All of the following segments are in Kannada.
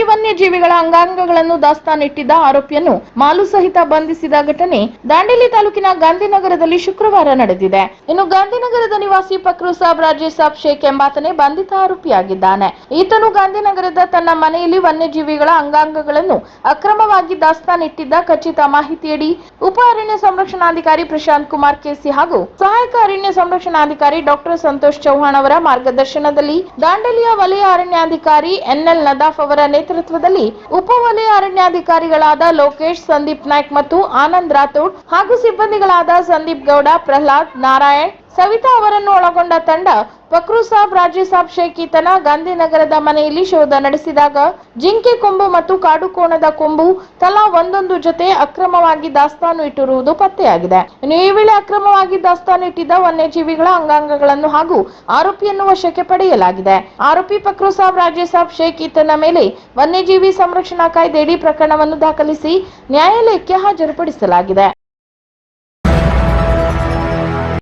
ಅಕ್ರಮವಾಗಿ ವನ್ಯಜೀವಿಗಳ ಅಂಗಾಂಗಗಳನ್ನು ದಾಸ್ತಾನಿಟ್ಟಿದ್ದ ಆರೋಪಿಯನ್ನು ಮಾಲು ಸಹಿತ ಬಂಧಿಸಿದ ಘಟನೆ ದಾಂಡೇಲಿ ತಾಲೂಕಿನ ಗಾಂಧಿನಗರದಲ್ಲಿ ಶುಕ್ರವಾರ ನಡೆದಿದೆ. ಇನ್ನು ಗಾಂಧಿನಗರದ ನಿವಾಸಿ ಪಕ್ರು ಸಾಬ್, ರಾಜೇಶ್ ಸಾಬ್, ಶೇಖ್ ಎಂಬಾತನೇ ಬಂಧಿತ ಆರೋಪಿಯಾಗಿದ್ದಾನೆ. ಈತನು ಗಾಂಧಿನಗರದ ತನ್ನ ಮನೆಯಲ್ಲಿ ವನ್ಯಜೀವಿಗಳ ಅಂಗಾಂಗಗಳನ್ನು ಅಕ್ರಮವಾಗಿ ದಾಸ್ತಾನಿಟ್ಟಿದ್ದ ಖಚಿತ ಮಾಹಿತಿಯಡಿ ಉಪ ಅರಣ್ಯ ಸಂರಕ್ಷಣಾಧಿಕಾರಿ ಪ್ರಶಾಂತ್ ಕುಮಾರ್ ಕೆಸಿ ಹಾಗೂ ಸಹಾಯಕ ಅರಣ್ಯ ಸಂರಕ್ಷಣಾಧಿಕಾರಿ ಡಾಕ್ಟರ್ ಸಂತೋಷ್ ಚೌಹಾಣ್ ಅವರ ಮಾರ್ಗದರ್ಶನದಲ್ಲಿ ದಾಂಡೇಲಿಯ ವಲಯ ಅರಣ್ಯಾಧಿಕಾರಿ ಎನ್ಎಲ್ ನದಾಫ್ ಅವರ ನೇತೃತ್ವದಲ್ಲಿ ಉಪವಲಯ ಅರಣ್ಯಾಧಿಕಾರಿಗಳಾದ ಲೋಕೇಶ್, ಸಂದೀಪ್ ನಾಯ್ಕ್ ಮತ್ತು ಆನಂದ್ ರಾಥೋಡ್ ಹಾಗೂ ಸಿಬ್ಬಂದಿಗಳಾದ ಸಂದೀಪ್ ಗೌಡ, ಪ್ರಹ್ಲಾದ್ ನಾರಾಯಣ್, ಸವಿತಾ ಅವರನ್ನು ಒಳಗೊಂಡ ತಂಡ ಫಕ್ರು ಸಾಬ್, ರಾಜು ಸಾಬ್, ಶೇಖ್ ಈತನ ಗಾಂಧಿನಗರದ ಮನೆಯಲ್ಲಿ ಶೋಧ ನಡೆಸಿದಾಗ ಜಿಂಕೆ ಕೊಂಬು ಮತ್ತು ಕಾಡು ಕೋಣದ ಕೊಂಬು ತಲಾ ಒಂದೊಂದು ಜೊತೆ ಅಕ್ರಮವಾಗಿ ದಾಸ್ತಾನು ಇಟ್ಟಿರುವುದು ಪತ್ತೆಯಾಗಿದೆ. ಈ ವೇಳೆ ಅಕ್ರಮವಾಗಿ ದಾಸ್ತಾನು ಇಟ್ಟಿದ್ದ ವನ್ಯಜೀವಿಗಳ ಅಂಗಾಂಗಗಳನ್ನು ಹಾಗೂ ಆರೋಪಿಯನ್ನು ವಶಕ್ಕೆ ಪಡೆಯಲಾಗಿದೆ. ಆರೋಪಿ ಫಕ್ರು ಸಾಬ್, ರಾಜು ಸಾಬ್, ಶೇಖ್ ಈತನ ಮೇಲೆ ವನ್ಯಜೀವಿ ಸಂರಕ್ಷಣಾ ಕಾಯ್ದೆಯಡಿ ಪ್ರಕರಣವನ್ನು ದಾಖಲಿಸಿ ನ್ಯಾಯಾಲಯಕ್ಕೆ ಹಾಜರುಪಡಿಸಲಾಗಿದೆ.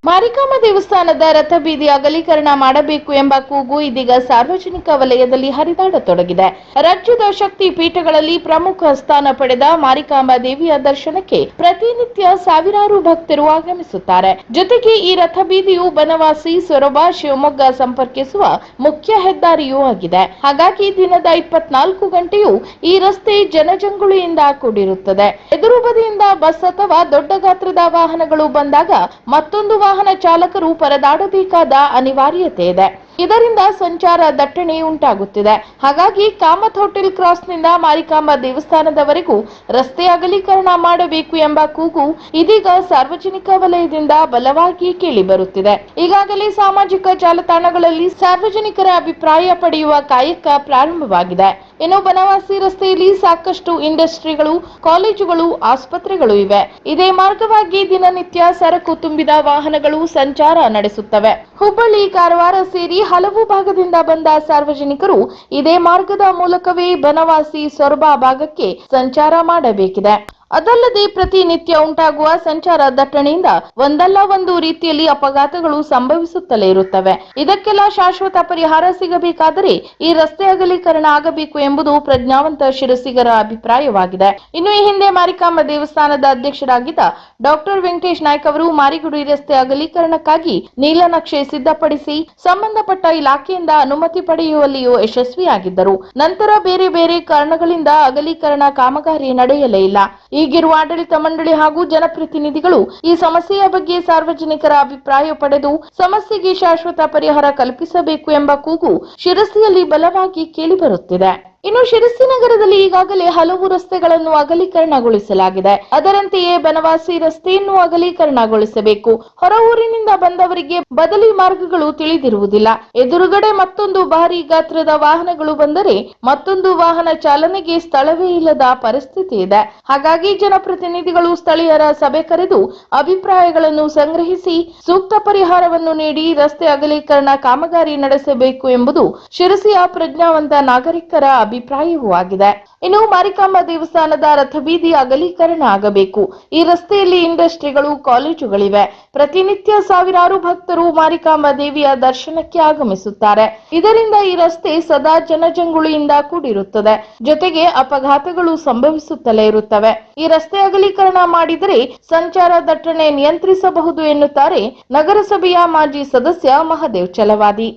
ಮಾರಿಕಾಂಬ ದೇವಸ್ಥಾನದ ರಥಬೀದಿ ಅಗಲೀಕರಣ ಮಾಡಬೇಕು ಎಂಬ ಕೂಗು ಇದೀಗ ಸಾರ್ವಜನಿಕ ವಲಯದಲ್ಲಿ ಹರಿದಾಡತೊಡಗಿದೆ. ರಾಜ್ಯದ ಶಕ್ತಿ ಪೀಠಗಳಲ್ಲಿ ಪ್ರಮುಖ ಸ್ಥಾನ ಪಡೆದ ಮಾರಿಕಾಂಬ ದೇವಿಯ ದರ್ಶನಕ್ಕೆ ಪ್ರತಿನಿತ್ಯ ಸಾವಿರಾರು ಭಕ್ತರು ಆಗಮಿಸುತ್ತಾರೆ. ಜೊತೆಗೆ ಈ ರಥಬೀದಿಯು ಬನವಾಸಿ, ಸೊರಬ, ಶಿವಮೊಗ್ಗ ಸಂಪರ್ಕಿಸುವ ಮುಖ್ಯ ಹೆದ್ದಾರಿಯೂ ಆಗಿದೆ. ಹಾಗಾಗಿ ದಿನದ ಇಪ್ಪತ್ನಾಲ್ಕು ಗಂಟೆಯೂ ಈ ರಸ್ತೆ ಜನಜಂಗುಳಿಯಿಂದ ಕೂಡಿರುತ್ತದೆ. ಎದುರು ಬದಿಯಿಂದ ಬಸ್ ಅಥವಾ ದೊಡ್ಡ ಗಾತ್ರದ ವಾಹನಗಳು ಬಂದಾಗ ಮತ್ತೊಂದು ವಾಹನ ಚಾಲಕರು ಪರದಾಡಬೇಕಾದ ಅನಿವಾರ್ಯತೆ ಇದೆ. ಇದರಿಂದ ಸಂಚಾರ ದಟ್ಟಣೆ ಉಂಟಾಗುತ್ತಿದೆ. ಹಾಗಾಗಿ ಕಾಮತ್ ಹೋಟೆಲ್ ಕ್ರಾಸ್ನಿಂದ ಮಾರಿಕಾಂಬ ದೇವಸ್ಥಾನದವರೆಗೂ ರಸ್ತೆ ಅಗಲೀಕರಣ ಮಾಡಬೇಕು ಎಂಬ ಕೂಗು ಇದೀಗ ಸಾರ್ವಜನಿಕ ವಲಯದಿಂದ ಬಲವಾಗಿ ಕೇಳಿಬರುತ್ತಿದೆ. ಈಗಾಗಲೇ ಸಾಮಾಜಿಕ ಜಾಲತಾಣಗಳಲ್ಲಿ ಸಾರ್ವಜನಿಕರ ಅಭಿಪ್ರಾಯ ಪಡೆಯುವ ಕಾಯಕ ಪ್ರಾರಂಭವಾಗಿದೆ. ಇನ್ನು ಬನವಾಸಿ ರಸ್ತೆಯಲ್ಲಿ ಸಾಕಷ್ಟು ಇಂಡಸ್ಟ್ರಿಗಳು, ಕಾಲೇಜುಗಳು, ಆಸ್ಪತ್ರೆಗಳು ಇವೆ. ಇದೇ ಮಾರ್ಗವಾಗಿ ದಿನನಿತ್ಯ ಸರಕು ತುಂಬಿದ ವಾಹನಗಳು ಸಂಚಾರ ನಡೆಸುತ್ತವೆ. ಹುಬ್ಬಳ್ಳಿ, ಕಾರವಾರ ಸೇರಿ ಹಲವು ಭಾಗದಿಂದ ಬಂದ ಸಾರ್ವಜನಿಕರು ಇದೇ ಮಾರ್ಗದ ಮೂಲಕವೇ ಬನವಾಸಿ ಸೊರಬ ಭಾಗಕ್ಕೆ ಸಂಚಾರ ಮಾಡಬೇಕಿದೆ. ಅದಲ್ಲದೆ ಪ್ರತಿನಿತ್ಯ ಉಂಟಾಗುವ ಸಂಚಾರ ದಟ್ಟಣೆಯಿಂದ ಒಂದಲ್ಲ ಒಂದು ರೀತಿಯಲ್ಲಿ ಅಪಘಾತಗಳು ಸಂಭವಿಸುತ್ತಲೇ ಇರುತ್ತವೆ. ಇದಕ್ಕೆಲ್ಲ ಶಾಶ್ವತ ಪರಿಹಾರ ಸಿಗಬೇಕಾದರೆ ಈ ರಸ್ತೆ ಅಗಲೀಕರಣ ಆಗಬೇಕು ಎಂಬುದು ಪ್ರಜ್ಞಾವಂತ ಶಿರಸಿಗರ ಅಭಿಪ್ರಾಯವಾಗಿದೆ. ಇನ್ನು ಈ ಹಿಂದೆ ಮಾರಿಕಾಂಬ ದೇವಸ್ಥಾನದ ಅಧ್ಯಕ್ಷರಾಗಿದ್ದ ಡಾಕ್ಟರ್ ವೆಂಕಟೇಶ್ ನಾಯ್ಕ ಅವರು ಮಾರಿಗುಡಿ ರಸ್ತೆ ಅಗಲೀಕರಣಕ್ಕಾಗಿ ನೀಲನಕ್ಷೆ ಸಿದ್ಧಪಡಿಸಿ ಸಂಬಂಧಪಟ್ಟ ಇಲಾಖೆಯಿಂದ ಅನುಮತಿ ಪಡೆಯುವಲ್ಲಿಯೂ ಯಶಸ್ವಿಯಾಗಿದ್ದರು. ನಂತರ ಬೇರೆ ಬೇರೆ ಕಾರಣಗಳಿಂದ ಅಗಲೀಕರಣ ಕಾಮಗಾರಿ ನಡೆಯಲೇ ಇಲ್ಲ. ಈಗಿರುವ ಆಡಳಿತ ಮಂಡಳಿ ಹಾಗೂ ಜನಪ್ರತಿನಿಧಿಗಳು ಈ ಸಮಸ್ಯೆಯ ಬಗ್ಗೆ ಸಾರ್ವಜನಿಕರ ಅಭಿಪ್ರಾಯ ಪಡೆದು ಸಮಸ್ಯೆಗೆ ಶಾಶ್ವತ ಪರಿಹಾರ ಕಲ್ಪಿಸಬೇಕು ಎಂಬ ಕೂಗು ಶಿರಸಿಯಲ್ಲಿ ಬಲವಾಗಿ ಕೇಳಿಬರುತ್ತಿದೆ ಇನ್ನು ಶಿರಸಿ ನಗರದಲ್ಲಿ ಈಗಾಗಲೇ ಹಲವು ರಸ್ತೆಗಳನ್ನು ಅಗಲೀಕರಣಗೊಳಿಸಲಾಗಿದೆ. ಅದರಂತೆಯೇ ಬನವಾಸಿ ರಸ್ತೆಯನ್ನು ಅಗಲೀಕರಣಗೊಳಿಸಬೇಕು. ಹೊರ ಊರಿನಿಂದ ಬಂದವರಿಗೆ ಬದಲಿ ಮಾರ್ಗಗಳು ತಿಳಿದಿರುವುದಿಲ್ಲ. ಎದುರುಗಡೆ ಮತ್ತೊಂದು ಭಾರಿ ಗಾತ್ರದ ವಾಹನಗಳು ಬಂದರೆ ಮತ್ತೊಂದು ವಾಹನ ಚಾಲನೆಗೆ ಸ್ಥಳವೇ ಇಲ್ಲದ ಪರಿಸ್ಥಿತಿ ಇದೆ. ಹಾಗಾಗಿ ಜನಪ್ರತಿನಿಧಿಗಳು ಸ್ಥಳೀಯರ ಸಭೆ ಕರೆದು ಅಭಿಪ್ರಾಯಗಳನ್ನು ಸಂಗ್ರಹಿಸಿ ಸೂಕ್ತ ಪರಿಹಾರವನ್ನು ನೀಡಿ ರಸ್ತೆ ಅಗಲೀಕರಣ ಕಾಮಗಾರಿ ನಡೆಸಬೇಕು ಎಂಬುದು ಶಿರಸಿಯ ಪ್ರಜ್ಞಾವಂತ ನಾಗರಿಕರ ಅಭಿಪ್ರಾಯವೂ ಆಗಿದೆ. ಇನ್ನು ಮಾರಿಕಾಂಬಾ ದೇವಸ್ಥಾನದ ರಥಬೀದಿ ಅಗಲೀಕರಣ ಆಗಬೇಕು. ಈ ರಸ್ತೆಯಲ್ಲಿ ಇಂಡಸ್ಟ್ರಿಗಳು, ಕಾಲೇಜುಗಳಿವೆ. ಪ್ರತಿನಿತ್ಯ ಸಾವಿರಾರು ಭಕ್ತರು ಮಾರಿಕಾಂಬಾ ದೇವಿಯ ದರ್ಶನಕ್ಕೆ ಆಗಮಿಸುತ್ತಾರೆ. ಇದರಿಂದ ಈ ರಸ್ತೆ ಸದಾ ಜನಜಂಗುಳಿಯಿಂದ ಕೂಡಿರುತ್ತದೆ. ಜೊತೆಗೆ ಅಪಘಾತಗಳು ಸಂಭವಿಸುತ್ತಲೇ ಇರುತ್ತವೆ. ಈ ರಸ್ತೆ ಅಗಲೀಕರಣ ಮಾಡಿದರೆ ಸಂಚಾರ ದಟ್ಟಣೆ ನಿಯಂತ್ರಿಸಬಹುದು ಎನ್ನುತ್ತಾರೆ ನಗರಸಭೆಯ ಮಾಜಿ ಸದಸ್ಯ ಮಹದೇವ್ ಚಲವಾದಿ.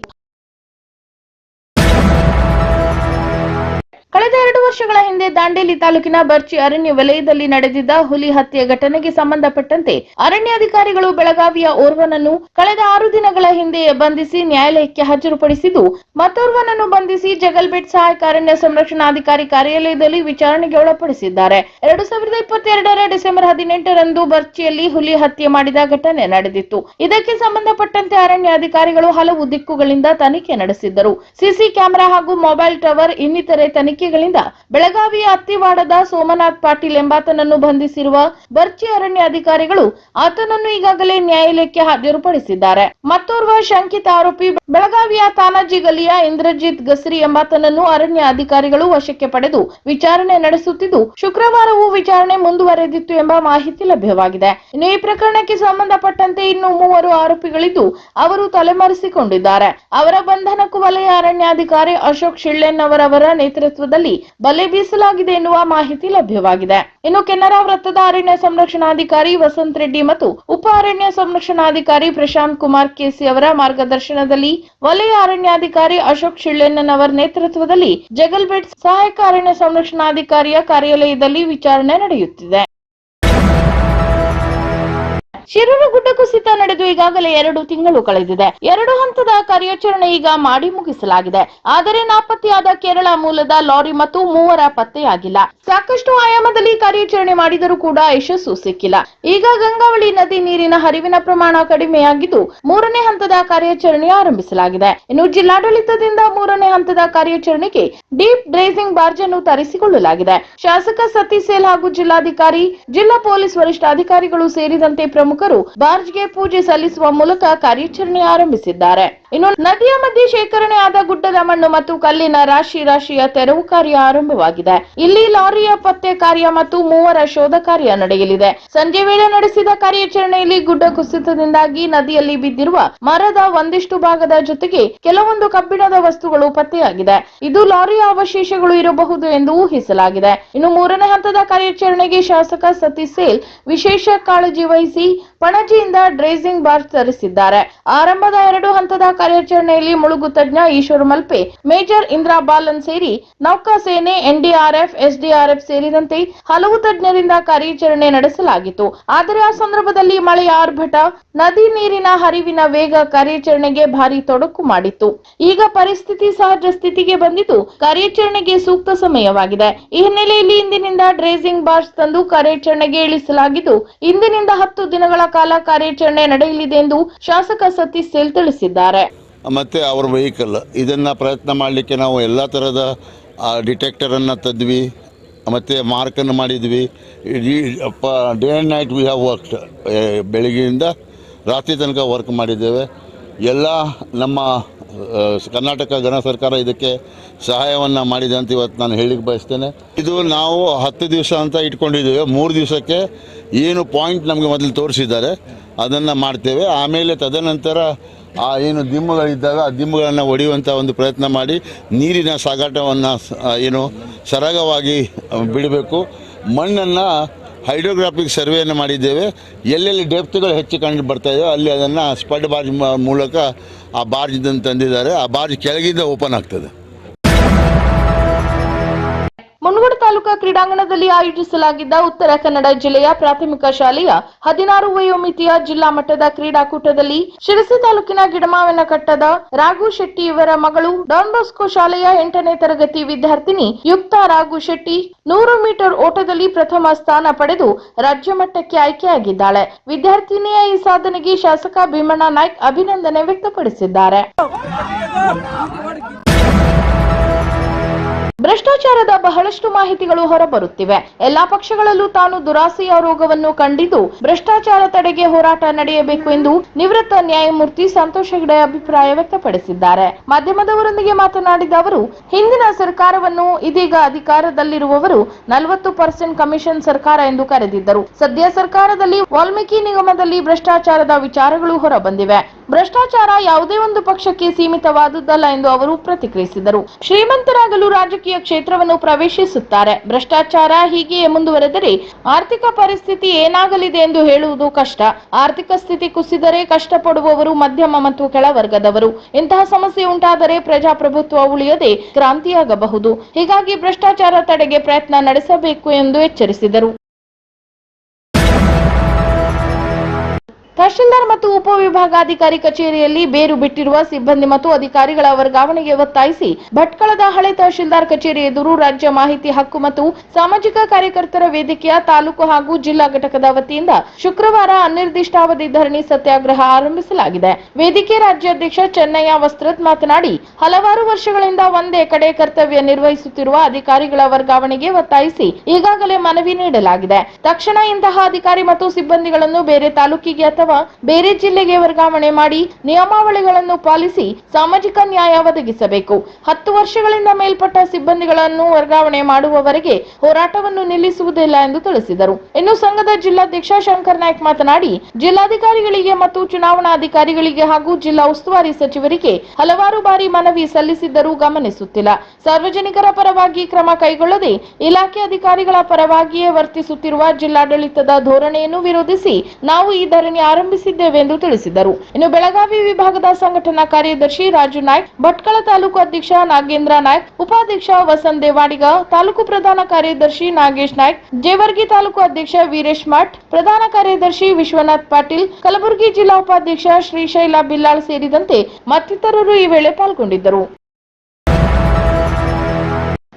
ವರ್ಷಗಳ ಹಿಂದೆ ದಾಂಡೇಲಿ ತಾಲೂಕಿನ ಬರ್ಚಿ ಅರಣ್ಯ ವಲಯದಲ್ಲಿ ನಡೆದಿದ್ದ ಹುಲಿ ಹತ್ಯೆ ಘಟನೆಗೆ ಸಂಬಂಧಪಟ್ಟಂತೆ ಅರಣ್ಯಾಧಿಕಾರಿಗಳು ಬೆಳಗಾವಿಯ ಓರ್ವನನ್ನು ಕಳೆದ ಆರು ದಿನಗಳ ಹಿಂದೆ ಬಂಧಿಸಿ ನ್ಯಾಯಾಲಯಕ್ಕೆ ಹಾಜರುಪಡಿಸಿದ್ದು, ಮತ್ತೋರ್ವನನ್ನು ಬಂಧಿಸಿ ಜಗಲ್ಬೆಟ್ ಸಹಾಯಕ ಅರಣ್ಯ ಸಂರಕ್ಷಣಾಧಿಕಾರಿ ಕಾರ್ಯಾಲಯದಲ್ಲಿ ವಿಚಾರಣೆಗೆ ಒಳಪಡಿಸಿದ್ದಾರೆ. ಎರಡು ಸಾವಿರದ ಇಪ್ಪತ್ತೆರಡರ ಡಿಸೆಂಬರ್ ಹದಿನೆಂಟರಂದು ಬರ್ಚಿಯಲ್ಲಿ ಹುಲಿ ಹತ್ಯೆ ಮಾಡಿದ ಘಟನೆ ನಡೆದಿತ್ತು. ಇದಕ್ಕೆ ಸಂಬಂಧಪಟ್ಟಂತೆ ಅರಣ್ಯ ಅಧಿಕಾರಿಗಳು ಹಲವು ದಿಕ್ಕುಗಳಿಂದ ತನಿಖೆ ನಡೆಸಿದ್ದರು. ಸಿಸಿ ಕ್ಯಾಮೆರಾ ಹಾಗೂ ಮೊಬೈಲ್ ಟವರ್ ಇನ್ನಿತರೆ ತನಿಖೆಗಳಿಂದ ಬೆಳಗಾವಿಯ ಅತ್ತಿವಾಡದ ಸೋಮನಾಥ್ ಪಾಟೀಲ್ ಎಂಬಾತನನ್ನು ಬಂಧಿಸಿರುವ ಬರ್ಚಿ ಅರಣ್ಯ ಅಧಿಕಾರಿಗಳು ಆತನನ್ನು ಈಗಾಗಲೇ ನ್ಯಾಯಾಲಯಕ್ಕೆ ಹಾಜರುಪಡಿಸಿದ್ದಾರೆ. ಮತ್ತೋರ್ವ ಶಂಕಿತ ಆರೋಪಿ ಬೆಳಗಾವಿಯ ತಾನಾಜಿ ಗಲಿಯ ಇಂದ್ರಜಿತ್ ಗಸ್ರಿ ಎಂಬಾತನನ್ನು ಅರಣ್ಯ ಅಧಿಕಾರಿಗಳು ವಶಕ್ಕೆ ಪಡೆದು ವಿಚಾರಣೆ ನಡೆಸುತ್ತಿದ್ದು, ಶುಕ್ರವಾರವೂ ವಿಚಾರಣೆ ಮುಂದುವರೆದಿತ್ತು ಎಂಬ ಮಾಹಿತಿ ಲಭ್ಯವಾಗಿದೆ. ಇನ್ನು ಈ ಪ್ರಕರಣಕ್ಕೆ ಸಂಬಂಧಪಟ್ಟಂತೆ ಇನ್ನು ಮೂವರು ಆರೋಪಿಗಳಿದ್ದು, ಅವರು ತಲೆಮರೆಸಿಕೊಂಡಿದ್ದಾರೆ. ಅವರ ಬಂಧನಕ್ಕೂ ವಲಯ ಅರಣ್ಯಾಧಿಕಾರಿ ಅಶೋಕ್ ಶಿಳ್ಳೆನ್ ಅವರವರ ನೇತೃತ್ವದಲ್ಲಿ ಬಲೆ ಬೀಸಲಾಗಿದೆ ಎನ್ನುವ ಮಾಹಿತಿ ಲಭ್ಯವಾಗಿದೆ. ಇನ್ನು ಕೆನರಾ ವೃತ್ತದ ಅರಣ್ಯ ಸಂರಕ್ಷಣಾಧಿಕಾರಿ ವಸಂತ್ ರೆಡ್ಡಿ ಮತ್ತು ಉಪ ಅರಣ್ಯ ಸಂರಕ್ಷಣಾಧಿಕಾರಿ ಪ್ರಶಾಂತ್ ಕುಮಾರ್ ಕೆಸಿ ಅವರ ಮಾರ್ಗದರ್ಶನದಲ್ಲಿ ವಲಯ ಅರಣ್ಯಾಧಿಕಾರಿ ಅಶೋಕ್ ಶಿಳ್ಳೆನ್ನನ್ ಅವರ ನೇತೃತ್ವದಲ್ಲಿ ಜಗಲ್ಬೆಟ್ ಸಹಾಯಕ ಅರಣ್ಯ ಸಂರಕ್ಷಣಾಧಿಕಾರಿಯ ಕಾರ್ಯಾಲಯದಲ್ಲಿ ವಿಚಾರಣೆ ನಡೆಯುತ್ತಿದೆ. ಶಿರೂರು ಗುಡ್ಡ ಕುಸಿತ ನಡೆದು ಈಗಾಗಲೇ ಎರಡು ತಿಂಗಳು ಕಳೆದಿದೆ. ಎರಡು ಹಂತದ ಕಾರ್ಯಾಚರಣೆ ಈಗ ಮಾಡಿ ಮುಗಿಸಲಾಗಿದೆ. ಆದರೆ ನಾಪತ್ತೆಯಾದ ಕೇರಳ ಮೂಲದ ಲಾರಿ ಮತ್ತು ಮೂವರ ಪತ್ತೆಯಾಗಿಲ್ಲ. ಸಾಕಷ್ಟು ಆಯಾಮದಲ್ಲಿ ಕಾರ್ಯಾಚರಣೆ ಮಾಡಿದರೂ ಕೂಡ ಯಶಸ್ಸು ಸಿಕ್ಕಿಲ್ಲ. ಈಗ ಗಂಗಾವಳಿ ನದಿ ನೀರಿನ ಹರಿವಿನ ಪ್ರಮಾಣ ಕಡಿಮೆಯಾಗಿದ್ದು ಮೂರನೇ ಹಂತದ ಕಾರ್ಯಾಚರಣೆ ಆರಂಭಿಸಲಾಗಿದೆ. ಇನ್ನು ಜಿಲ್ಲಾಡಳಿತದಿಂದ ಮೂರನೇ ಹಂತದ ಕಾರ್ಯಾಚರಣೆಗೆ ಡೀಪ್ ಡ್ರೇಸಿಂಗ್ ಬಾರ್ಜ್ ಅನ್ನು ತರಿಸಿಕೊಳ್ಳಲಾಗಿದೆ. ಶಾಸಕ ಸತೀಶ್ ಸೇಲ್ ಹಾಗೂ ಜಿಲ್ಲಾಧಿಕಾರಿ, ಜಿಲ್ಲಾ ಪೊಲೀಸ್ ವರಿಷ್ಠಾಧಿಕಾರಿಗಳು ಸೇರಿದಂತೆ ಪ್ರಮುಖರು ಬಾರ್ಜ್ಗೆ ಪೂಜೆ ಸಲ್ಲಿಸುವ ಮೂಲಕ ಕಾರ್ಯಾಚರಣೆ ಆರಂಭಿಸಿದ್ದಾರೆ. ಇನ್ನು ನದಿಯ ಮಧ್ಯೆ ಶೇಖರಣೆ ಆದ ಗುಡ್ಡದ ಮಣ್ಣು ಮತ್ತು ಕಲ್ಲಿನ ರಾಶಿ ರಾಶಿಯ ತೆರವು ಕಾರ್ಯ ಆರಂಭವಾಗಿದೆ. ಇಲ್ಲಿ ಲಾರಿಯ ಪತ್ತೆ ಕಾರ್ಯ ಮತ್ತು ಮೂವರ ಶೋಧ ಕಾರ್ಯ ನಡೆಯಲಿದೆ. ಸಂಜೆ ವೇಳೆ ನಡೆಸಿದ ಕಾರ್ಯಾಚರಣೆಯಲ್ಲಿ ಗುಡ್ಡ ಕುಸಿತದಿಂದಾಗಿ ನದಿಯಲ್ಲಿ ಬಿದ್ದಿರುವ ಮರದ ಒಂದಿಷ್ಟು ಭಾಗದ ಜೊತೆಗೆ ಕೆಲವೊಂದು ಕಬ್ಬಿಣದ ವಸ್ತುಗಳು ಪತ್ತೆಯಾಗಿದೆ. ಇದು ಲಾರಿಯ ಅವಶೇಷಗಳು ಇರಬಹುದು ಎಂದು ಊಹಿಸಲಾಗಿದೆ. ಇನ್ನು ಮೂರನೇ ಹಂತದ ಕಾರ್ಯಾಚರಣೆಗೆ ಶಾಸಕ ಸತೀಶ್ ಸೇಲ್ ವಿಶೇಷ ಕಾಳಜಿ ವಹಿಸಿ ಪಣಜಿಯಿಂದ ಡ್ರೇಸಿಂಗ್ ಬಾರ್ ತರಿಸಿದ್ದಾರೆ. ಆರಂಭದ ಎರಡು ಹಂತದ ಕಾರ್ಯಾಚರಣೆಯಲ್ಲಿ ಮುಳುಗು ತಜ್ಞ ಈಶ್ವರ್ ಮಲ್ಪೆ, ಮೇಜರ್ ಇಂದ್ರಾ ಬಾಲನ್ ಸೇರಿ ನೌಕಾಸೇನೆ ಎನ್ಡಿಆರ್ಎಫ್, ಎಸ್ಡಿಆರ್ಎಫ್ ಸೇರಿದಂತೆ ಹಲವು ತಜ್ಞರಿಂದ ಕಾರ್ಯಾಚರಣೆ ನಡೆಸಲಾಗಿತ್ತು. ಆದರೆ ಆ ಸಂದರ್ಭದಲ್ಲಿ ಮಳೆಯ ಆರ್ಭಟ, ನದಿ ನೀರಿನ ಹರಿವಿನ ವೇಗ ಕಾರ್ಯಾಚರಣೆಗೆ ಭಾರಿ ತೊಡಕು ಮಾಡಿತ್ತು. ಈಗ ಪರಿಸ್ಥಿತಿ ಸಹಜ ಸ್ಥಿತಿಗೆ ಬಂದಿದ್ದು ಕಾರ್ಯಾಚರಣೆಗೆ ಸೂಕ್ತ ಸಮಯವಾಗಿದೆ. ಈ ಹಿನ್ನೆಲೆಯಲ್ಲಿ ಇಂದಿನಿಂದ ಡ್ರೇಸಿಂಗ್ ಬಾರ್ಸ್ ತಂದು ಕಾರ್ಯಾಚರಣೆಗೆ ಇಳಿಸಲಾಗಿದ್ದು, ಇಂದಿನಿಂದ ಹತ್ತು ದಿನಗಳ ಕಾಲ ಕಾರ್ಯಾಚರಣೆ ನಡೆಯಲಿದೆ ಎಂದು ಶಾಸಕ ಸತೀಶ್ ಸೇಲ್ ತಿಳಿಸಿದ್ದಾರೆ. ಮತ್ತು ಅವ್ರ ವೆಹಿಕಲ್ ಇದನ್ನು ಪ್ರಯತ್ನ ಮಾಡಲಿಕ್ಕೆ ನಾವು ಎಲ್ಲ ಥರದ ಡಿಟೆಕ್ಟರನ್ನು ತಂದ್ವಿ, ಮತ್ತು ಮಾರ್ಕನ್ನು ಮಾಡಿದ್ವಿ. Day and night we have worked ಬೆಳಗ್ಗೆಯಿಂದ ರಾತ್ರಿ ತನಕ ವರ್ಕ್ ಮಾಡಿದ್ದೇವೆ. ಎಲ್ಲ ನಮ್ಮ ಕರ್ನಾಟಕ ಗಣ ಸರ್ಕಾರ ಇದಕ್ಕೆ ಸಹಾಯವನ್ನು ಮಾಡಿದೆ ಅಂತ ಇವತ್ತು ನಾನು ಹೇಳಿಕ್ಕೆ ಬಯಸ್ತೇನೆ. ಇದು ನಾವು ಹತ್ತು ದಿವಸ ಅಂತ ಇಟ್ಕೊಂಡಿದ್ದೇವೆ. ಮೂರು ದಿವಸಕ್ಕೆ ಏನು ಪಾಯಿಂಟ್ ನಮಗೆ ಮೊದಲು ತೋರಿಸಿದ್ದಾರೆ. ಅದನ್ನು ಮಾಡ್ತೇವೆ. ಆಮೇಲೆ ತದನಂತರ ಆ ಏನು ದಿಮ್ಮುಗಳಿದ್ದಾಗ ಆ ದಿಮ್ಮುಗಳನ್ನು ಒಡೆಯುವಂಥ ಒಂದು ಪ್ರಯತ್ನ ಮಾಡಿ ನೀರಿನ ಸಾಗಾಟವನ್ನು ಏನು ಸರಾಗವಾಗಿ ಬಿಡಬೇಕು. ಮಣ್ಣನ್ನು ಹೈಡ್ರೋಗ್ರಾಫಿಕ್ ಸರ್ವೆಯನ್ನು ಮಾಡಿದ್ದೇವೆ. ಎಲ್ಲೆಲ್ಲಿ ಡೆಪ್ತ್ಗಳು ಹೆಚ್ಚು ಕಂಡು ಬರ್ತಾ ಇದೆಯೋ ಅಲ್ಲಿ ಅದನ್ನು ಸ್ಪಡ್ ಬಾರ್ ಮೂಲಕ ಆ ಬಾರ್ಜ್ ತಂದಿದ್ದಾರೆ ಆ ಬಾರ್ಜ್ ಕೆಳಗಿಂದ ಓಪನ್ ಆಗ್ತದೆ. ಮುನಗೋಡು ತಾಲೂಕಾ ಕ್ರೀಡಾಂಗಣದಲ್ಲಿ ಆಯೋಜಿಸಲಾಗಿದ್ದ ಉತ್ತರ ಕನ್ನಡ ಜಿಲ್ಲೆಯ ಪ್ರಾಥಮಿಕ ಶಾಲೆಯ ಹದಿನಾರು ವಯೋಮಿತಿಯ ಜಿಲ್ಲಾ ಮಟ್ಟದ ಕ್ರೀಡಾಕೂಟದಲ್ಲಿ ಶಿರಸಿ ತಾಲೂಕಿನ ಗಿಡಮಾವಿನ ಕಟ್ಟದ ರಾಘು ಶೆಟ್ಟಿ ಇವರ ಮಗಳು ಡಾನ್ ಬಾಸ್ಕೋ ಶಾಲೆಯ ಎಂಟನೇ ತರಗತಿ ವಿದ್ಯಾರ್ಥಿನಿ ಯುಕ್ತ ರಾಘು ಶೆಟ್ಟಿ ನೂರು ಮೀಟರ್ ಓಟದಲ್ಲಿ ಪ್ರಥಮ ಸ್ಥಾನ ಪಡೆದು ರಾಜ್ಯ ಮಟ್ಟಕ್ಕೆ ಆಯ್ಕೆಯಾಗಿದ್ದಾಳೆ. ವಿದ್ಯಾರ್ಥಿನಿಯ ಈ ಸಾಧನೆಗೆ ಶಾಸಕ ಭೀಮಣ್ಣ ನಾಯ್ಕ್ ಅಭಿನಂದನೆ ವ್ಯಕ್ತಪಡಿಸಿದ್ದಾರೆ. ಭ್ರಷ್ಟಾಚಾರದ ಬಹಳಷ್ಟು ಮಾಹಿತಿಗಳು ಹೊರಬರುತ್ತಿವೆ. ಎಲ್ಲಾ ಪಕ್ಷಗಳಲ್ಲೂ ತಾನು ದುರಾಸೆಯ ರೋಗವನ್ನು ಕಂಡಿದ್ದು ಭ್ರಷ್ಟಾಚಾರ ತಡೆಗೆ ಹೋರಾಟ ನಡೆಯಬೇಕು ಎಂದು ನಿವೃತ್ತ ನ್ಯಾಯಮೂರ್ತಿ ಸಂತೋಷ್ ಹೆಗಡೆ ಅಭಿಪ್ರಾಯ ವ್ಯಕ್ತಪಡಿಸಿದ್ದಾರೆ. ಮಾಧ್ಯಮದವರೊಂದಿಗೆ ಮಾತನಾಡಿದ ಅವರು, ಹಿಂದಿನ ಸರ್ಕಾರವನ್ನು ಇದೀಗ ಅಧಿಕಾರದಲ್ಲಿರುವವರು ನಲವತ್ತು ಪರ್ಸೆಂಟ್ ಕಮಿಷನ್ ಸರ್ಕಾರ ಎಂದು ಕರೆದಿದ್ದರು. ಸದ್ಯ ಸರ್ಕಾರದಲ್ಲಿ ವಾಲ್ಮೀಕಿ ನಿಗಮದಲ್ಲಿ ಭ್ರಷ್ಟಾಚಾರದ ವಿಚಾರಗಳು ಹೊರಬಂದಿವೆ. ಭ್ರಷ್ಟಾಚಾರ ಯಾವುದೇ ಒಂದು ಪಕ್ಷಕ್ಕೆ ಸೀಮಿತವಾದುದಲ್ಲ ಎಂದು ಅವರು ಪ್ರತಿಕ್ರಿಯಿಸಿದರು. ಶ್ರೀಮಂತರಾಗಲು ರಾಜಕೀಯ ಕ್ಷೇತ್ರವನ್ನು ಪ್ರವೇಶಿಸುತ್ತಾರೆ. ಭ್ರಷ್ಟಾಚಾರ ಹೀಗೆಯೇ ಮುಂದುವರೆದರೆ ಆರ್ಥಿಕ ಪರಿಸ್ಥಿತಿ ಏನಾಗಲಿದೆ ಎಂದು ಹೇಳುವುದು ಕಷ್ಟ. ಆರ್ಥಿಕ ಸ್ಥಿತಿ ಕುಸಿದರೆ ಕಷ್ಟಪಡುವವರು ಮಧ್ಯಮ ಮತ್ತು ಕೆಳವರ್ಗದವರು. ಇಂತಹ ಸಮಸ್ಯೆ ಉಂಟಾದರೆ ಪ್ರಜಾಪ್ರಭುತ್ವ ಉಳಿಯದೆ ಕ್ರಾಂತಿಯಾಗಬಹುದು. ಹೀಗಾಗಿ ಭ್ರಷ್ಟಾಚಾರ ತಡೆಗೆ ಪ್ರಯತ್ನ ನಡೆಸಬೇಕು ಎಂದು ಎಚ್ಚರಿಸಿದರು. ತಹಶೀಲ್ದಾರ್ ಮತ್ತು ಉಪವಿಭಾಗಾಧಿಕಾರಿ ಕಚೇರಿಯಲ್ಲಿ ಬೇರು ಬಿಟ್ಟಿರುವ ಸಿಬ್ಬಂದಿ ಮತ್ತು ಅಧಿಕಾರಿಗಳ ವರ್ಗಾವಣೆಗೆ ಒತ್ತಾಯಿಸಿ ಭಟ್ಕಳದ ಹಳೆ ತಹಶೀಲ್ದಾರ್ ಕಚೇರಿ ಎದುರು ರಾಜ್ಯ ಮಾಹಿತಿ ಹಕ್ಕು ಮತ್ತು ಸಾಮಾಜಿಕ ಕಾರ್ಯಕರ್ತರ ವೇದಿಕೆಯ ತಾಲೂಕು ಹಾಗೂ ಜಿಲ್ಲಾ ಘಟಕದ ವತಿಯಿಂದ ಶುಕ್ರವಾರ ಅನಿರ್ದಿಷ್ಟಾವಧಿ ಧರಣಿ ಸತ್ಯಾಗ್ರಹ ಆರಂಭಿಸಲಾಗಿದೆ. ವೇದಿಕೆ ರಾಜ್ಯಾಧ್ಯಕ್ಷ ಚೆನ್ನಯ್ಯ ವಸ್ತ್ರದ್ ಮಾತನಾಡಿ, ಹಲವಾರು ವರ್ಷಗಳಿಂದ ಒಂದೇ ಕಡೆ ಕರ್ತವ್ಯ ನಿರ್ವಹಿಸುತ್ತಿರುವ ಅಧಿಕಾರಿಗಳ ವರ್ಗಾವಣೆಗೆ ಒತ್ತಾಯಿಸಿ ಈಗಾಗಲೇ ಮನವಿ ನೀಡಲಾಗಿದೆ. ತಕ್ಷಣ ಇಂತಹ ಅಧಿಕಾರಿ ಮತ್ತು ಸಿಬ್ಬಂದಿಗಳನ್ನು ಬೇರೆ ತಾಲೂಕಿಗೆ ಅಥವಾ ಬೇರೆ ಜಿಲ್ಲೆಗೆ ವರ್ಗಾವಣೆ ಮಾಡಿ ನಿಯಮಾವಳಿಗಳನ್ನು ಪಾಲಿಸಿ ಸಾಮಾಜಿಕ ನ್ಯಾಯ ಒದಗಿಸಬೇಕು. ಹತ್ತು ವರ್ಷಗಳಿಂದ ಮೇಲ್ಪಟ್ಟ ಸಿಬ್ಬಂದಿಗಳನ್ನು ವರ್ಗಾವಣೆ ಮಾಡುವವರೆಗೆ ಹೋರಾಟವನ್ನು ನಿಲ್ಲಿಸುವುದಿಲ್ಲ ಎಂದು ತಿಳಿಸಿದರು. ಇನ್ನು ಸಂಘದ ಜಿಲ್ಲಾಧ್ಯಕ್ಷ ಶಂಕರ್ ನಾಯ್ಕ್ ಮಾತನಾಡಿ, ಜಿಲ್ಲಾಧಿಕಾರಿಗಳಿಗೆ ಮತ್ತು ಚುನಾವಣಾ ಅಧಿಕಾರಿಗಳಿಗೆ ಹಾಗೂ ಜಿಲ್ಲಾ ಉಸ್ತುವಾರಿ ಸಚಿವರಿಗೆ ಹಲವಾರು ಬಾರಿ ಮನವಿ ಸಲ್ಲಿಸಿದ್ದರೂ ಗಮನಿಸುತ್ತಿಲ್ಲ. ಸಾರ್ವಜನಿಕರ ಪರವಾಗಿ ಕ್ರಮ ಕೈಗೊಳ್ಳದೆ ಇಲಾಖೆ ಅಧಿಕಾರಿಗಳ ಪರವಾಗಿಯೇ ವರ್ತಿಸುತ್ತಿರುವ ಜಿಲ್ಲಾಡಳಿತದ ಧೋರಣೆಯನ್ನು ವಿರೋಧಿಸಿ ನಾವು ಈ ಧರಣಿ ಎಂದು ತಿಳಿಸಿದರು. ಇನ್ನು ಬೆಳಗಾವಿ ವಿಭಾಗದ ಸಂಘಟನಾ ಕಾರ್ಯದರ್ಶಿ ರಾಜು ನಾಯ್ಕ್, ಭಟ್ಕಳ ತಾಲೂಕು ಅಧ್ಯಕ್ಷ ನಾಗೇಂದ್ರ ನಾಯ್ಕ್, ಉಪಾಧ್ಯಕ್ಷ ವಸಂತ್ ದೇವಾಡಿಗ, ತಾಲೂಕು ಪ್ರಧಾನ ಕಾರ್ಯದರ್ಶಿ ನಾಗೇಶ್ ನಾಯ್ಕ್, ಜೇವರ್ಗಿ ತಾಲೂಕು ಅಧ್ಯಕ್ಷ ವೀರೇಶ್ ಮಠ್, ಪ್ರಧಾನ ಕಾರ್ಯದರ್ಶಿ ವಿಶ್ವನಾಥ್ ಪಾಟೀಲ್, ಕಲಬುರಗಿ ಜಿಲ್ಲಾ ಉಪಾಧ್ಯಕ್ಷ ಶ್ರೀಶೈಲ ಬಿಲ್ಲಾಳ್ ಸೇರಿದಂತೆ ಮತ್ತಿತರರು ಈ ವೇಳೆ ಪಾಲ್ಗೊಂಡಿದ್ದರು.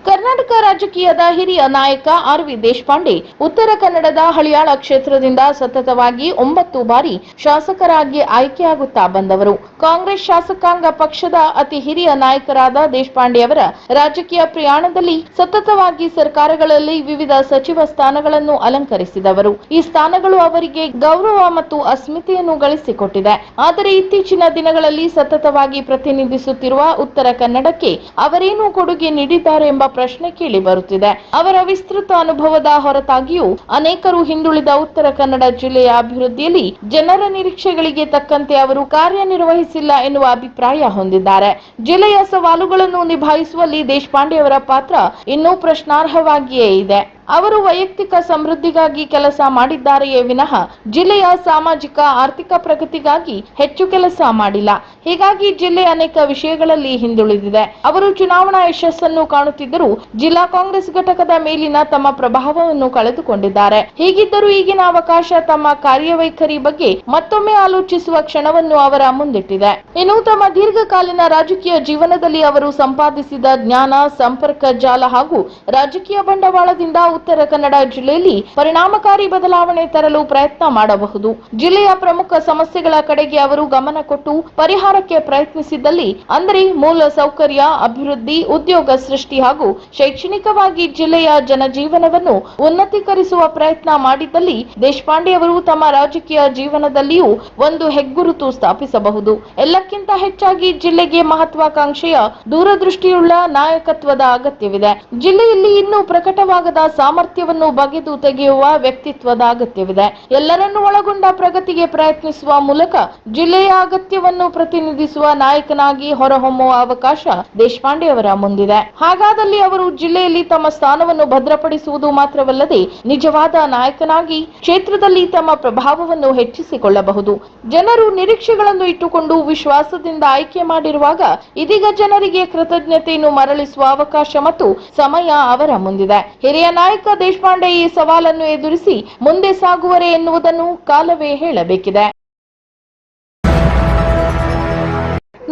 ಕರ್ನಾಟಕ ರಾಜಕೀಯದ ಹಿರಿಯ ನಾಯಕ ಆರ್ ವಿ ದೇಶಪಾಂಡೆ ಉತ್ತರ ಕನ್ನಡದ ಹಳಿಯಾಳ ಕ್ಷೇತ್ರದಿಂದ ಸತತವಾಗಿ ಒಂಬತ್ತು ಬಾರಿ ಶಾಸಕರಾಗಿ ಆಯ್ಕೆಯಾಗುತ್ತಾ ಬಂದವರು. ಕಾಂಗ್ರೆಸ್ ಶಾಸಕಾಂಗ ಪಕ್ಷದ ಅತಿ ಹಿರಿಯ ನಾಯಕರಾದ ದೇಶಪಾಂಡೆ ಅವರ ರಾಜಕೀಯ ಪ್ರಯಾಣದಲ್ಲಿ ಸತತವಾಗಿ ಸರ್ಕಾರಗಳಲ್ಲಿ ವಿವಿಧ ಸಚಿವ ಸ್ಥಾನಗಳನ್ನು ಅಲಂಕರಿಸಿದವರು. ಈ ಸ್ಥಾನಗಳು ಅವರಿಗೆ ಗೌರವ ಮತ್ತು ಅಸ್ಮಿತೆಯನ್ನು ಗಳಿಸಿಕೊಟ್ಟಿದೆ. ಆದರೆ ಇತ್ತೀಚಿನ ದಿನಗಳಲ್ಲಿ ಸತತವಾಗಿ ಪ್ರತಿನಿಧಿಸುತ್ತಿರುವ ಉತ್ತರ ಕನ್ನಡಕ್ಕೆ ಅವರೇನು ಕೊಡುಗೆ ನೀಡಿದ್ದಾರೆ ಎಂಬ ಪ್ರಶ್ನೆ ಕೇಳಿ ಬರುತ್ತಿದೆ. ಅವರ ವಿಸ್ತೃತ ಅನುಭವದ ಹೊರತಾಗಿಯೂ ಅನೇಕರು ಹಿಂದುಳಿದ ಉತ್ತರ ಕನ್ನಡ ಜಿಲ್ಲೆಯ ಅಭಿವೃದ್ಧಿಯಲ್ಲಿ ಜನರ ನಿರೀಕ್ಷೆಗಳಿಗೆ ತಕ್ಕಂತೆ ಅವರು ಕಾರ್ಯನಿರ್ವಹಿಸಿಲ್ಲ ಎನ್ನುವ ಅಭಿಪ್ರಾಯ ಹೊಂದಿದ್ದಾರೆ. ಜಿಲ್ಲೆಯ ಸವಾಲುಗಳನ್ನು ನಿಭಾಯಿಸುವಲ್ಲಿ ದೇಶಪಾಂಡೆ ಅವರ ಪಾತ್ರ ಇನ್ನೂ ಪ್ರಶ್ನಾರ್ಹವಾಗಿಯೇ ಇದೆ. ಅವರು ವೈಯಕ್ತಿಕ ಸಮೃದ್ಧಿಗಾಗಿ ಕೆಲಸ ಮಾಡಿದ್ದಾರೆಯೇ ವಿನಃ ಜಿಲ್ಲೆಯ ಸಾಮಾಜಿಕ, ಆರ್ಥಿಕ ಪ್ರಗತಿಗಾಗಿ ಹೆಚ್ಚು ಕೆಲಸ ಮಾಡಿಲ್ಲ. ಹೀಗಾಗಿ ಜಿಲ್ಲೆ ಅನೇಕ ವಿಷಯಗಳಲ್ಲಿ ಹಿಂದುಳಿದಿದೆ. ಅವರು ಚುನಾವಣಾ ಯಶಸ್ಸನ್ನು ಕಾಣುತ್ತಿದ್ದರೂ ಜಿಲ್ಲಾ ಕಾಂಗ್ರೆಸ್ ಘಟಕದ ಮೇಲಿನ ತಮ್ಮ ಪ್ರಭಾವವನ್ನು ಕಳೆದುಕೊಂಡಿದ್ದಾರೆ. ಹೀಗಿದ್ದರೂ ಈಗಿನ ಅವಕಾಶ ತಮ್ಮ ಕಾರ್ಯವೈಖರಿ ಬಗ್ಗೆ ಮತ್ತೊಮ್ಮೆ ಆಲೋಚಿಸುವ ಕ್ಷಣವನ್ನು ಅವರ ಮುಂದಿಟ್ಟಿದೆ. ಇನ್ನು ತಮ್ಮ ದೀರ್ಘಕಾಲೀನ ರಾಜಕೀಯ ಜೀವನದಲ್ಲಿ ಅವರು ಸಂಪಾದಿಸಿದ ಜ್ಞಾನ, ಸಂಪರ್ಕ, ಜಾಲ ಹಾಗೂ ರಾಜಕೀಯ ಬಂಡವಾಳದಿಂದ ಉತ್ತರ ಕನ್ನಡ ಜಿಲ್ಲೆಯಲ್ಲಿ ಪರಿಣಾಮಕಾರಿ ಬದಲಾವಣೆ ತರಲು ಪ್ರಯತ್ನ ಮಾಡಬಹುದು. ಜಿಲ್ಲೆಯ ಪ್ರಮುಖ ಸಮಸ್ಯೆಗಳ ಕಡೆಗೆ ಅವರು ಗಮನ ಕೊಟ್ಟು ಪರಿಹಾರಕ್ಕೆ ಪ್ರಯತ್ನಿಸಿದ್ದಲ್ಲಿ ಅಂದರೆ ಮೂಲ ಸೌಕರ್ಯ, ಅಭಿವೃದ್ಧಿ, ಉದ್ಯೋಗ ಸೃಷ್ಟಿ ಹಾಗೂ ಶೈಕ್ಷಣಿಕವಾಗಿ ಜಿಲ್ಲೆಯ ಜನಜೀವನವನ್ನು ಉನ್ನತೀಕರಿಸುವ ಪ್ರಯತ್ನ ಮಾಡಿದ್ದಲ್ಲಿ ದೇಶಪಾಂಡೆ ಅವರು ತಮ್ಮ ರಾಜಕೀಯ ಜೀವನದಲ್ಲಿಯೂ ಒಂದು ಹೆಗ್ಗುರುತು ಸ್ಥಾಪಿಸಬಹುದು. ಎಲ್ಲಕ್ಕಿಂತ ಹೆಚ್ಚಾಗಿ ಜಿಲ್ಲೆಗೆ ಮಹತ್ವಾಕಾಂಕ್ಷೆಯ ದೂರದೃಷ್ಟಿಯುಳ್ಳ ನಾಯಕತ್ವದ ಅಗತ್ಯವಿದೆ. ಜಿಲ್ಲೆಯಲ್ಲಿ ಇನ್ನೂ ಪ್ರಕಟವಾಗದ ಸಾಮರ್ಥ್ಯವನ್ನು ಬಗೆದು ತೆಗೆಯುವ ವ್ಯಕ್ತಿತ್ವದ ಅಗತ್ಯವಿದೆ. ಎಲ್ಲರನ್ನೂ ಒಳಗೊಂಡ ಪ್ರಗತಿಗೆ ಪ್ರಯತ್ನಿಸುವ ಮೂಲಕ ಜಿಲ್ಲೆಯ ಅಗತ್ಯವನ್ನು ಪ್ರತಿನಿಧಿಸುವ ನಾಯಕನಾಗಿ ಹೊರಹೊಮ್ಮುವ ಅವಕಾಶ ದೇಶಪಾಂಡೆ ಅವರ ಮುಂದಿದೆ. ಹಾಗಾದಲ್ಲಿ ಅವರು ಜಿಲ್ಲೆಯಲ್ಲಿ ತಮ್ಮ ಸ್ಥಾನವನ್ನು ಭದ್ರಪಡಿಸುವುದು ಮಾತ್ರವಲ್ಲದೆ ನಿಜವಾದ ನಾಯಕನಾಗಿ ಕ್ಷೇತ್ರದಲ್ಲಿ ತಮ್ಮ ಪ್ರಭಾವವನ್ನು ಹೆಚ್ಚಿಸಿಕೊಳ್ಳಬಹುದು. ಜನರು ನಿರೀಕ್ಷೆಗಳನ್ನು ಇಟ್ಟುಕೊಂಡು ವಿಶ್ವಾಸದಿಂದ ಆಯ್ಕೆ ಮಾಡಿರುವಾಗ ಇದೀಗ ಜನರಿಗೆ ಕೃತಜ್ಞತೆಯನ್ನು ಮರಳಿಸುವ ಅವಕಾಶ ಮತ್ತು ಸಮಯ ಅವರ ಮುಂದಿದೆ. ಹಿರಿಯ ನಾಯಕ ದೇಶಪಾಂಡೆ ಈ ಸವಾಲನ್ನು ಎದುರಿಸಿ ಮುಂದೆ ಸಾಗುವರೆ ಎನ್ನುವುದನ್ನು ಕಾಲವೇ ಹೇಳಬೇಕಿದೆ.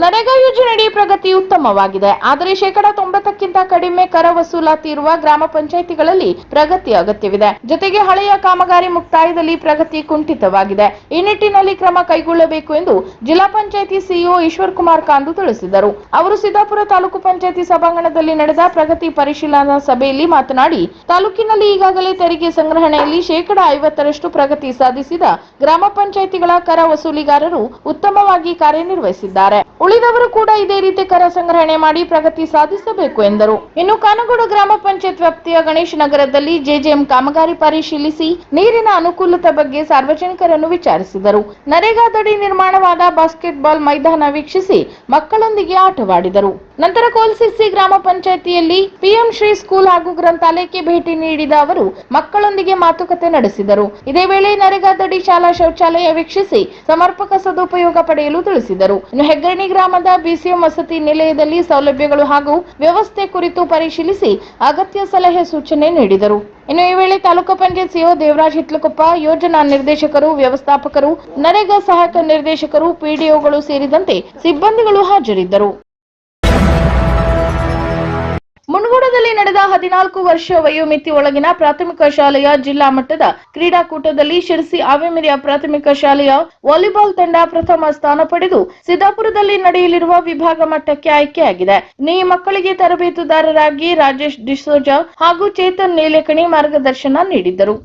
ನರೇಗಾ ಯೋಜನೆಯಡಿ ಪ್ರಗತಿ ಉತ್ತಮವಾಗಿದೆ. ಆದರೆ ಶೇಕಡ ತೊಂಬತ್ತಕ್ಕಿಂತ ಕಡಿಮೆ ಕರ ವಸೂಲಾತಿ ಇರುವ ಗ್ರಾಮ ಪಂಚಾಯಿತಿಗಳಲ್ಲಿ ಪ್ರಗತಿ ಅಗತ್ಯವಿದೆ. ಜೊತೆಗೆ ಹಳೆಯ ಕಾಮಗಾರಿ ಮುಕ್ತಾಯದಲ್ಲಿ ಪ್ರಗತಿ ಕುಂಠಿತವಾಗಿದೆ. ಈ ನಿಟ್ಟಿನಲ್ಲಿ ಕ್ರಮ ಕೈಗೊಳ್ಳಬೇಕು ಎಂದು ಜಿಲ್ಲಾ ಪಂಚಾಯಿತಿ ಸಿಇಒ ಈಶ್ವರ್ ಕುಮಾರ್ ಕಾಂದು ತಿಳಿಸಿದರು. ಅವರು ಸಿದ್ದಾಪುರ ತಾಲೂಕು ಪಂಚಾಯಿತಿ ಸಭಾಂಗಣದಲ್ಲಿ ನಡೆದ ಪ್ರಗತಿ ಪರಿಶೀಲನಾ ಸಭೆಯಲ್ಲಿ ಮಾತನಾಡಿ, ತಾಲೂಕಿನಲ್ಲಿ ಈಗಾಗಲೇ ತೆರಿಗೆ ಸಂಗ್ರಹಣೆಯಲ್ಲಿ ಶೇಕಡ ಐವತ್ತರಷ್ಟು ಪ್ರಗತಿ ಸಾಧಿಸಿದ ಗ್ರಾಮ ಪಂಚಾಯಿತಿಗಳ ಕರ ವಸೂಲಿಗಾರರು ಉತ್ತಮವಾಗಿ ಕಾರ್ಯನಿರ್ವಹಿಸಿದ್ದಾರೆ. ಉಳಿದವರು ಕೂಡ ಇದೇ ರೀತಿ ಕರ ಸಂಗ್ರಹಣೆ ಮಾಡಿ ಪ್ರಗತಿ ಸಾಧಿಸಬೇಕು ಎಂದರು. ಇನ್ನು ಕಾನಗೋಡು ಗ್ರಾಮ ಪಂಚಾಯತ್ ವ್ಯಾಪ್ತಿಯ ಗಣೇಶ್ ನಗರದಲ್ಲಿ ಜೆಜೆಎಂ ಕಾಮಗಾರಿ ಪರಿಶೀಲಿಸಿ ನೀರಿನ ಅನುಕೂಲತೆ ಬಗ್ಗೆ ಸಾರ್ವಜನಿಕರನ್ನು ವಿಚಾರಿಸಿದರು. ನರೇಗಾದಡಿ ನಿರ್ಮಾಣವಾದ ಬಾಸ್ಕೆಟ್ಬಾಲ್ ಮೈದಾನ ವೀಕ್ಷಿಸಿ ಮಕ್ಕಳೊಂದಿಗೆ ಆಟವಾಡಿದರು. ನಂತರ ಕೋಲ್ಸಿಸಿ ಗ್ರಾಮ ಪಂಚಾಯಿತಿಯಲ್ಲಿ ಪಿಎಂ ಶ್ರೀ ಸ್ಕೂಲ್ ಹಾಗೂ ಗ್ರಂಥಾಲಯಕ್ಕೆ ಭೇಟಿ ನೀಡಿದ ಅವರು, ಮಕ್ಕಳೊಂದಿಗೆ ಮಾತುಕತೆ ನಡೆಸಿದರು. ಇದೇ ವೇಳೆ ನರೇಗಾದಡಿ ಶಾಲಾ ಶೌಚಾಲಯ ವೀಕ್ಷಿಸಿ ಸಮರ್ಪಕ ಸದುಪಯೋಗ ಪಡೆಯಲು ತಿಳಿಸಿದರು. ಇನ್ನು ಹೆಗ್ಗರಣಿ ಗ್ರಾಮದ ಬಿಸಿಎಂ ವಸತಿ ನಿಲಯದಲ್ಲಿ ಸೌಲಭ್ಯಗಳು ಹಾಗೂ ವ್ಯವಸ್ಥೆ ಕುರಿತು ಪರಿಶೀಲಿಸಿ ಅಗತ್ಯ ಸಲಹೆ ಸೂಚನೆ ನೀಡಿದರು. ಇನ್ನು ಈ ವೇಳೆ ತಾಲೂಕು ಪಂಚಾಯತ್ ಸಿಒ ದೇವರಾಜ್ ಹಿತ್ಲಕೊಪ್ಪ ಯೋಜನಾ ನಿರ್ದೇಶಕರು, ವ್ಯವಸ್ಥಾಪಕರು, ನರೇಗಾ ಸಹಾಯಕ ನಿರ್ದೇಶಕರು, ಪಿಡಿಒಗಳು ಸೇರಿದಂತೆ ಸಿಬ್ಬಂದಿಗಳು ಹಾಜರಿದ್ದರು. ಮುನಗೋಡದಲ್ಲಿ ನಡೆದ ಹದಿನಾಲ್ಕು ವರ್ಷ ವಯೋಮಿತಿ ಒಳಗಿನ ಪ್ರಾಥಮಿಕ ಶಾಲೆಯ ಜಿಲ್ಲಾ ಮಟ್ಟದ ಕ್ರೀಡಾಕೂಟದಲ್ಲಿ ಶಿರಸಿ ಆವೇಮಿರಿಯ ಪ್ರಾಥಮಿಕ ಶಾಲೆಯ ವಾಲಿಬಾಲ್ ತಂಡ ಪ್ರಥಮ ಸ್ಥಾನ ಪಡೆದು ಸಿದ್ದಾಪುರದಲ್ಲಿ ನಡೆಯಲಿರುವ ವಿಭಾಗ ಮಟ್ಟಕ್ಕೆ ಆಯ್ಕೆಯಾಗಿದೆ. ನೀ ಮಕ್ಕಳಿಗೆ ತರಬೇತುದಾರರಾಗಿ ರಾಜೇಶ್ ಡಿಸೋಜಾ ಹಾಗೂ ಚೇತನ್ ನೀಲೇಕಣಿ ಮಾರ್ಗದರ್ಶನ ನೀಡಿದ್ದರು.